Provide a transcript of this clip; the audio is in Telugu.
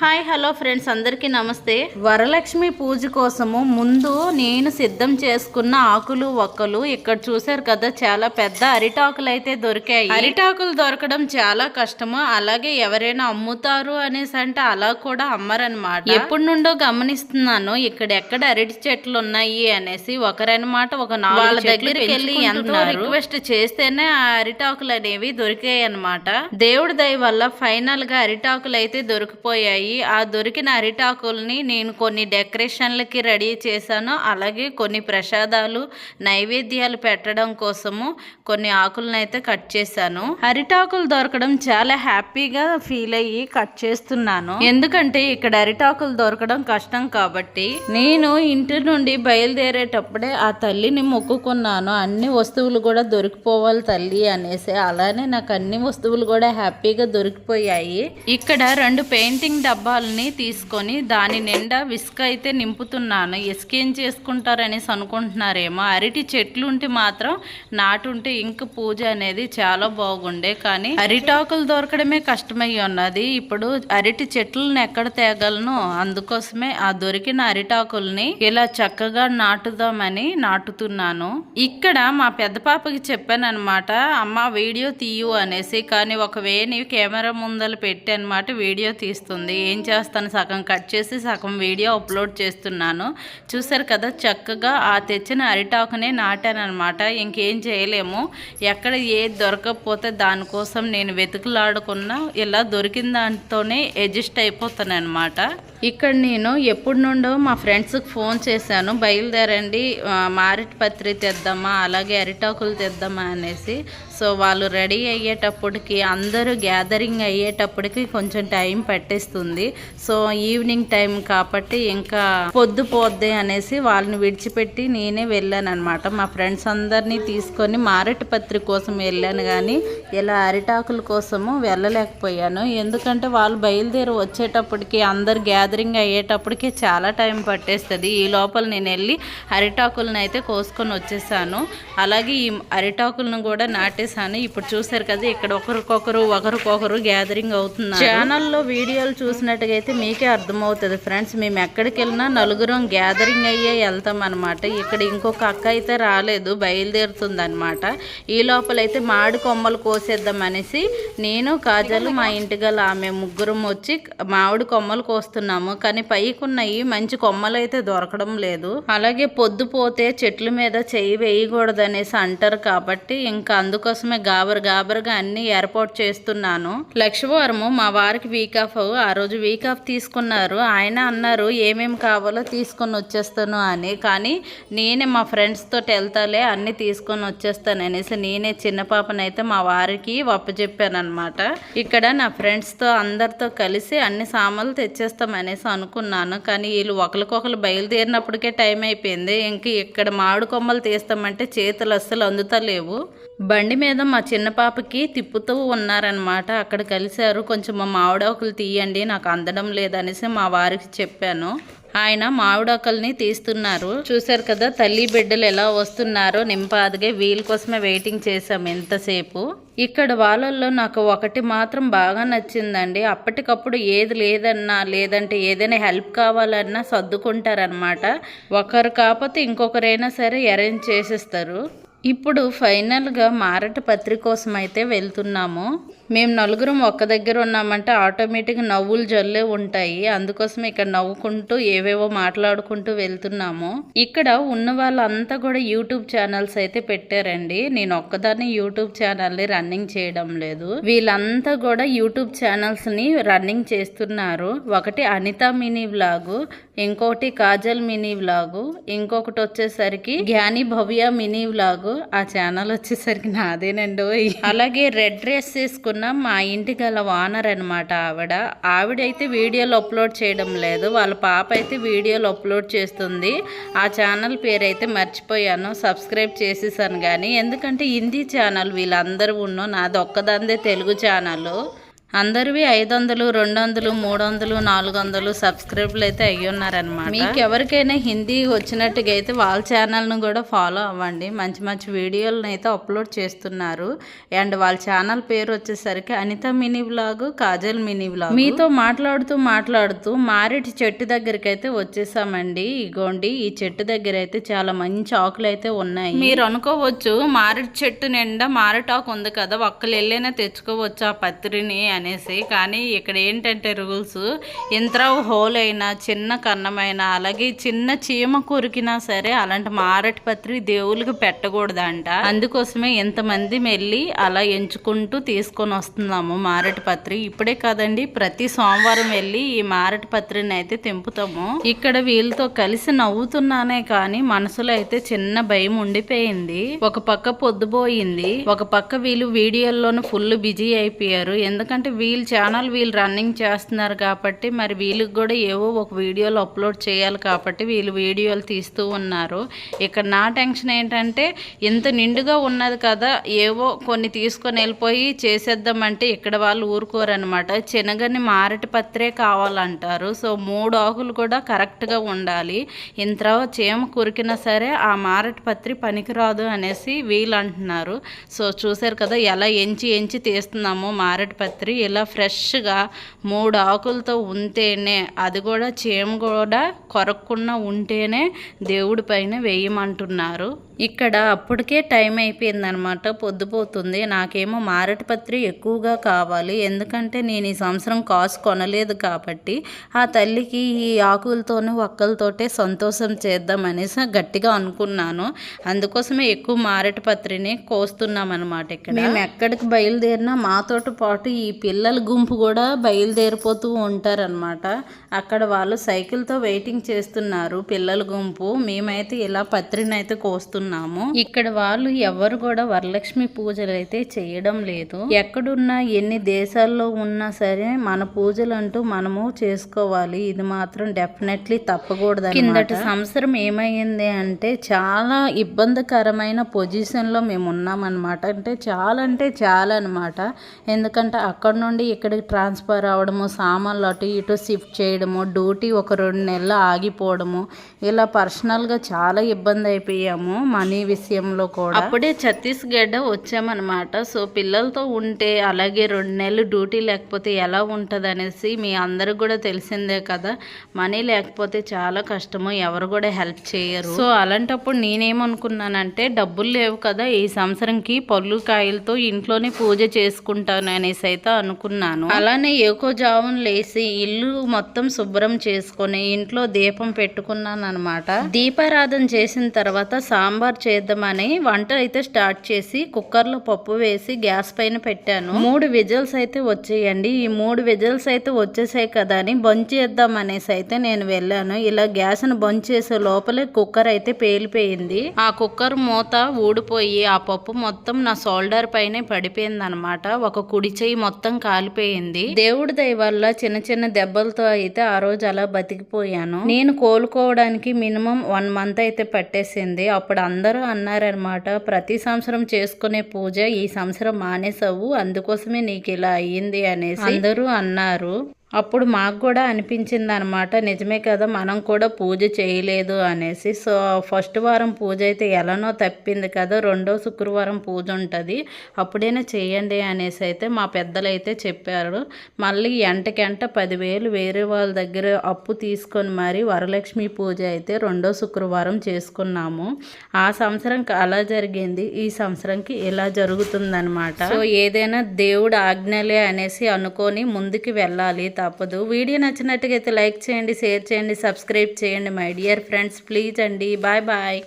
హాయ్ హలో ఫ్రెండ్స్ అందరికీ నమస్తే. వరలక్ష్మి పూజ కోసము ముందు నేను సిద్ధం చేసుకున్న ఆకులు ఒక్కలు ఇక్కడ చూశారు కదా చాలా పెద్ద అరిటాకులు అయితే దొరికాయి. అరిటాకులు దొరకడం చాలా కష్టము. అలాగే ఎవరైనా అమ్ముతారు అనేసి అంటే అలా కూడా అమ్మరనమాట ఎప్పటి నుండో గమనిస్తున్నాను ఇక్కడ ఎక్కడ అరటి చెట్లు ఉన్నాయి అనేసి ఒకరనమాట ఒక నాలుగు దగ్గరికి వెళ్ళి ఎంతో రిక్వెస్ట్ చేస్తేనే ఆ అరిటాకులు అనేవి దొరికాయి అనమాట దేవుడి దయ వల్ల ఫైనల్గా అరిటాకులు అయితే దొరికిపోయాయి. ఆ దొరికిన అరిటాకుల్ని నేను కొన్ని డెకరేషన్లకి రెడీ చేశాను. అలాగే కొన్ని ప్రసాదాలు నైవేద్యాలు పెట్టడం కోసము కొన్ని ఆకులను అయితే కట్ చేశాను. అరిటాకులు దొరకడం చాలా హ్యాపీగా ఫీల్ అయ్యి కట్ చేస్తున్నాను. ఎందుకంటే ఇక్కడ అరిటాకులు దొరకడం కష్టం కాబట్టి నేను ఇంటి నుండి బయలుదేరేటప్పుడే ఆ తల్లిని మొక్కుకున్నాను. అన్ని వస్తువులు కూడా దొరికిపోవాలి తల్లి అనేసి. అలానే నాకు అన్ని వస్తువులు కూడా హ్యాపీగా దొరికిపోయాయి. ఇక్కడ రెండు పెయింటింగ్ డబ్బాలని తీసుకొని దాని నిండా విసుక అయితే నింపుతున్నాను. ఇసుకేం చేసుకుంటారనేసి అనుకుంటున్నారేమో. అరటి చెట్లు ఉంటే మాత్రం నాటుంటే ఇంక పూజ అనేది చాలా బాగుండే. కానీ అరిటాకులు దొరకడమే కష్టమై ఉన్నది. ఇప్పుడు అరటి చెట్లను ఎక్కడ తేగలను? అందుకోసమే ఆ దొరికిన అరిటాకుల్ని ఇలా చక్కగా నాటుదామని నాటుతున్నాను. ఇక్కడ మా పెద్ద పాపకి చెప్పాను అనమాట అమ్మ వీడియో తీయు అనేసి. కానీ ఒక వేని కెమెరా ముందర పెట్టి అనమాట వీడియో తీస్తుంది. ఏం చేస్తాను? సగం కట్ చేసి సగం వీడియో అప్లోడ్ చేస్తున్నాను. చూసారు కదా చక్కగా ఆ తెచ్చిన అరిటాకునే నాటానమాట ఇంకేం చేయలేము. ఎక్కడ ఏది దొరకకపోతే దానికోసం నేను వెతుకులాడుకున్నా ఇలా దొరికిన దాంతోనే అడ్జస్ట్ అయిపోతాను అనమాట ఇక్కడ నేను ఎప్పటి నుండో మా ఫ్రెండ్స్కి ఫోన్ చేశాను. బయలుదేరండి ఆ, తెద్దామా అలాగే అరిటాకులు తెద్దామా అనేసి. సో వాళ్ళు రెడీ అయ్యేటప్పటికి అందరూ గ్యాదరింగ్ అయ్యేటప్పటికి కొంచెం టైం పట్టేస్తుంది. సో ఈవినింగ్ టైం కాబట్టి ఇంకా పొద్దు పోద్ది అనేసి వాళ్ళని విడిచిపెట్టి నేనే వెళ్ళాను అనమాట మా ఫ్రెండ్స్ అందరినీ తీసుకొని మారేడు కోసం వెళ్ళాను కానీ ఇలా అరిటాకుల కోసము వెళ్ళలేకపోయాను. ఎందుకంటే వాళ్ళు బయలుదేరి వచ్చేటప్పటికి అందరు గ్యాదరింగ్ అయ్యేటప్పటికి చాలా టైం పట్టేస్తుంది. ఈ లోపల నేను వెళ్ళి అరిటాకులను అయితే కోసుకొని వచ్చేసాను. అలాగే ఈ అరిటాకులను కూడా నాటేశాను. ఇప్పుడు చూసారు కదా ఇక్కడ ఒకరికొకరు ఒకరికొకరు గ్యాదరింగ్ అవుతున్నారు. ఛానల్లో వీడియోలు చూసినట్టుగా అయితే మీకే అర్థమవుతుంది ఫ్రెండ్స్ మేము ఎక్కడికి వెళ్ళినా నలుగురం గ్యాదరింగ్ అయ్యే వెళ్తాం అనమాట ఇక్కడ ఇంకొక అక్క అయితే రాలేదు బయలుదేరుతుంది అనమాట ఈ లోపలైతే మామిడి కొమ్మలు కోసేద్దాం అనేసి నేను కాజలు మా ఇంటి గల ఆమె ముగ్గురం వచ్చి మామిడి కొమ్మలు కోస్తున్నాము కానీ పైకి ఉన్నాయి మంచి కొమ్మలు అయితే దొరకడం లేదు. అలాగే పొద్దు పోతే చెట్ల మీద చెయ్యి వేయకూడదనేసి అంటారు కాబట్టి ఇంకా అందుకోసమే గాబర్ గాబర్గా అన్ని ఏర్పాటు చేస్తున్నాను. లక్ష్మవారము మా వారికి వీక్ ఆఫ్ ఆ రోజు వీక్ ఆఫ్ తీసుకున్నారు. ఆయన అన్నారు ఏమేమి కావాలో తీసుకొని వచ్చేస్తాను అని. కానీ నేనే మా ఫ్రెండ్స్ తోటి వెళ్తాలే అన్ని తీసుకొని వచ్చేస్తాను అనేసి నేనే చిన్న పాపనైతే మా వారికి వప్పచెప్పాను అనమాట ఇక్కడ నా ఫ్రెండ్స్తో అందరితో కలిసి అన్ని సామాన్లు తెచ్చేస్తామని అనేసి అనుకున్నాను. కానీ వీళ్ళు ఒకరికొకరు బయలుదేరినప్పటికే టైం అయిపోయింది. ఇంక ఇక్కడ మామిడి కొమ్మలు తీస్తామంటే చేతులు అస్సలు అందుతలేవు. బండి మీద మా చిన్న పాపకి తిప్పుతూ ఉన్నారనమాట అక్కడ కలిశారు. కొంచెం మా మామిడాకులు తీయండి నాకు అందడం లేదనేసి మా వారికి చెప్పాను. ఆయన మామిడాకుల్ని తీస్తున్నారు. చూశారు కదా తల్లి బిడ్డలు ఎలా వస్తున్నారో నింపాదిగా వీళ్ళ కోసమే వెయిటింగ్ చేశాము ఎంతసేపు ఇక్కడ వాళ్ళల్లో నాకు ఒకటి మాత్రం బాగా నచ్చిందండి. అప్పటికప్పుడు ఏది లేదన్నా లేదంటే ఏదైనా హెల్ప్ కావాలన్నా సర్దుకుంటారనమాట ఒకరు కాకపోతే ఇంకొకరైనా సరే అరేంజ్ చేసేస్తారు. ఇప్పుడు ఫైనల్గా మారట పత్రి కోసం అయితే వెళ్తున్నాము. మేము నలుగురం ఒక్క దగ్గర ఉన్నామంటే ఆటోమేటిక్గా నవ్వులు జల్లే ఉంటాయి. అందుకోసం ఇక్కడ నవ్వుకుంటూ ఏవేవో మాట్లాడుకుంటూ వెళ్తున్నాము. ఇక్కడ ఉన్న వాళ్ళంతా కూడా యూట్యూబ్ ఛానల్స్ అయితే పెట్టారండి. నేను ఒక్కదాన్ని యూట్యూబ్ ఛానల్ని రన్నింగ్ చేయడం లేదు. వీళ్ళంతా కూడా యూట్యూబ్ ఛానల్స్ని రన్నింగ్ చేస్తున్నారు. ఒకటి అనిత మినీ వ్లాగు ఇంకొకటి కాజల్ మినీ వ్లాగు ఇంకొకటి వచ్చేసరికి జ్ఞాని భవ్య మినీ వ్లాగు. ఆ ఛానల్ వచ్చేసరికి నాదేనండి అలాగే రెడ్ డ్రెస్ వేసుకున్న మా ఇంటి గల ఓనర్ అనమాట ఆవిడ. ఆవిడైతే వీడియోలు అప్లోడ్ చేయడం లేదు. వాళ్ళ పాప అయితే వీడియోలు అప్లోడ్ చేస్తుంది. ఆ ఛానల్ పేరు అయితే మర్చిపోయాను. సబ్స్క్రైబ్ చేసేసాను కానీ ఎందుకంటే హిందీ ఛానల్ వీళ్ళందరూ ఉన్న నాది ఒక్కదందే తెలుగు ఛానల్. అందరివి ఐదు వందలు రెండు వందలు మూడు వందలు నాలుగు వందలు సబ్స్క్రైబ్లు అయితే అయ్యి ఉన్నారనమాట మీకు ఎవరికైనా హిందీ వచ్చినట్టుగా అయితే వాళ్ళ ఛానల్ను కూడా ఫాలో అవ్వండి. మంచి మంచి వీడియోలను అయితే అప్లోడ్ చేస్తున్నారు. అండ్ వాళ్ళ ఛానల్ పేరు వచ్చేసరికి Anitha mini blog Kajal mini blog మీతో మాట్లాడుతూ మాట్లాడుతూ మారేటి చెట్టు దగ్గరికి అయితే వచ్చేసామండి. ఇగోండి ఈ చెట్టు దగ్గర అయితే చాలా మంచి ఆకులు అయితే ఉన్నాయి. మీరు అనుకోవచ్చు మారేటి చెట్టు నిండా మారేటాకు ఉంది కదా. ఒక్కలు వెళ్ళైనా తెచ్చుకోవచ్చు ఆ పత్రిని అనేసి కానీ ఇక్కడ ఏంటంటే రూల్స్ ఎంత హోల్ అయినా చిన్న కన్నమైనా అలాగే చిన్న చీమ కొరికినా సరే అలాంటి మారటి పత్రి దేవుళ్ళకి పెట్టకూడదంట. అందుకోసమే ఎంతమంది వెళ్ళి అలా ఎంచుకుంటూ తీసుకొని వస్తున్నాము మారటి పత్రి. ఇప్పుడే కాదండి ప్రతి సోమవారం వెళ్ళి ఈ మారటి పత్రిని అయితే తెంపుతాము. ఇక్కడ వీళ్ళతో కలిసి నవ్వుతున్నానే కానీ మనసులో అయితే చిన్న భయం ఉండిపోయింది. ఒక పక్క పొద్దుపోయింది ఒక పక్క వీళ్ళు వీడియోల్లోనూ ఫుల్ బిజీ అయిపోయారు. ఎందుకంటే వీళ్ళ ఛానల్ వీళ్ళు రన్నింగ్ చేస్తున్నారు కాబట్టి మరి వీళ్ళకి కూడా ఏవో ఒక వీడియోలు అప్లోడ్ చేయాలి కాబట్టి వీళ్ళు వీడియోలు తీస్తూ ఉన్నారు. ఇక్కడ నా టెన్షన్ ఏంటంటే ఇంత నిండుగా ఉన్నది కదా ఏవో కొన్ని తీసుకొని వెళ్ళిపోయి చేసేద్దామంటే ఇక్కడ వాళ్ళు ఊరుకోరనమాట చిన్నగని మారటి పత్రే కావాలంటారు. సో మూడు ఆకులు కూడా కరెక్ట్గా ఉండాలి. ఇంత చేమ కురికినా సరే ఆ మారటి పత్రి పనికిరాదు అనేసి వీళ్ళు అంటున్నారు. సో చూసారు కదా ఎలా ఎంచి ఎంచి తీస్తున్నాము మారటి పత్రి. ఇలా ఫ్రెష్గా మూడు ఆకులతో ఉంటేనే అది కూడా చేమ కూడా కొరక్కుండా ఉంటేనే దేవుడి పైన వేయమంటున్నారు. ఇక్కడ అప్పటికే టైం అయిపోయిందనమాట పొద్దుపోతుంది. నాకేమో మారటిపత్రి ఎక్కువగా కావాలి. ఎందుకంటే నేను ఈ సంవత్సరం కాసు కొనలేదు కాబట్టి ఆ తల్లికి ఈ ఆకులతోనే ఒక్కలతోటే సంతోషం చేద్దాం అనేసి గట్టిగా అనుకున్నాను. అందుకోసమే ఎక్కువ మారటిపత్రిని కోస్తున్నాం అనమాట ఇక్కడ. మేము ఎక్కడికి బయలుదేరినా మాతోటి పాటు ఈ పిల్లల గుంపు కూడా బయలుదేరిపోతూ ఉంటారనమాట అక్కడ వాళ్ళు సైకిల్తో వెయిటింగ్ చేస్తున్నారు పిల్లల గుంపు. మేమైతే ఇలా పత్రిని అయితే కోస్తున్నాము. ఇక్కడ వాళ్ళు ఎవరు కూడా వరలక్ష్మి పూజలు అయితే చేయడం లేదు. ఎక్కడున్నా ఎన్ని దేశాల్లో ఉన్నా సరే మన పూజలు అంటూ మనము చేసుకోవాలి. ఇది మాత్రం డెఫినెట్లీ తప్పకూడదు కిందటి సంవత్సరం ఏమైంది అంటే చాలా ఇబ్బందికరమైన పొజిషన్లో మేము ఉన్నామన్నమాట అంటే చాలా అంటే చాలా అనమాట ఎందుకంటే అక్కడ నుండి ఇక్కడికి ట్రాన్స్ఫర్ అవ్వడము సామాన్లు అటు ఇటు షిఫ్ట్ చేయడము డ్యూటీ ఒక రెండు నెలలు ఆగిపోవడము ఇలా పర్సనల్గా చాలా ఇబ్బంది అయిపోయాము మనీ విషయంలో కూడా. అప్పుడే ఛత్తీస్గఢ్ వచ్చామన్నమాట. సో పిల్లలతో ఉంటే అలాగే రెండు నెలలు డ్యూటీ లేకపోతే ఎలా ఉంటుంది అనేసి మీ అందరికి కూడా తెలిసిందే కదా. మనీ లేకపోతే చాలా కష్టము ఎవరు కూడా హెల్ప్ చేయరు. సో అలాంటప్పుడు నేనేమనుకున్నానంటే డబ్బులు లేవు కదా ఈ సంవత్సరంకి పళ్ళు కాయలతో ఇంట్లోనే పూజ చేసుకుంటాను అనేసి అయితే అనుకున్నాను. అలానే ఏకో జావం లేసి ఇల్లు మొత్తం శుభ్రం చేసుకొని ఇంట్లో దీపం పెట్టుకున్నాను అనమాట దీపారాధన చేసిన తర్వాత సాంబార్ చేద్దామని వంట అయితే స్టార్ట్ చేసి కుక్కర్లో పప్పు వేసి గ్యాస్ పైన పెట్టాను. మూడు విజిల్స్ అయితే వచ్చేయండి. ఈ మూడు విజిల్స్ అయితే వచ్చేసాయి కదా అని బంద్ చేద్దాం అనేసి అయితే నేను వెళ్ళాను. ఇలా గ్యాస్ను బంద్ చేసే లోపలే కుక్కర్ అయితే పేలిపోయింది. ఆ కుక్కర్ మూత ఊడిపోయి ఆ పప్పు మొత్తం నా షోల్డర్ పైనే పడిపోయింది అనమాట ఒక కుడి చెయ్యి మొత్తం కాలిపోయింది. దేవుడి దయ వల్ల చిన్న చిన్న దెబ్బలతో అయితే ఆ రోజు అలా బతికిపోయాను. నేను కోలుకోవడానికి మినిమం వన్ మంత్ అయితే పట్టేసింది. అప్పుడు అందరూ అన్నారనమాట ప్రతి సంవత్సరం చేసుకునే పూజ ఈ సంవత్సరం మానేసావు అందుకోసమే నీకు ఇలా అయ్యింది అనేసి. అందరూ అన్నారు. అప్పుడు మాకు కూడా అనిపించింది అనమాట నిజమే కదా మనం కూడా పూజ చేయలేదు అనేసి. సో ఫస్ట్ వారం పూజ అయితే ఎలానో తప్పింది కదా రెండో శుక్రవారం పూజ ఉంటుంది అప్పుడైనా చేయండి అనేసి అయితే మా పెద్దలు అయితే చెప్పారు. మళ్ళీ ఎంటకెంట పదివేలు వేరే వాళ్ళ దగ్గర అప్పు తీసుకొని మరి వరలక్ష్మి పూజ అయితే రెండో శుక్రవారం చేసుకున్నాము. ఆ సంవత్సరం అలా జరిగింది ఈ సంవత్సరంకి ఇలా జరుగుతుందనమాట. సో ఏదైనా దేవుడు ఆజ్ఞలే అనేసి అనుకొని ముందుకు వెళ్ళాలి తప్పదు. వీడియో నచ్చినట్టుగా అయితే లైక్ చేయండి షేర్ చేయండి సబ్స్క్రైబ్ చేయండి మై డియర్ ఫ్రెండ్స్. ప్లీజ్ అండి. Bye bye.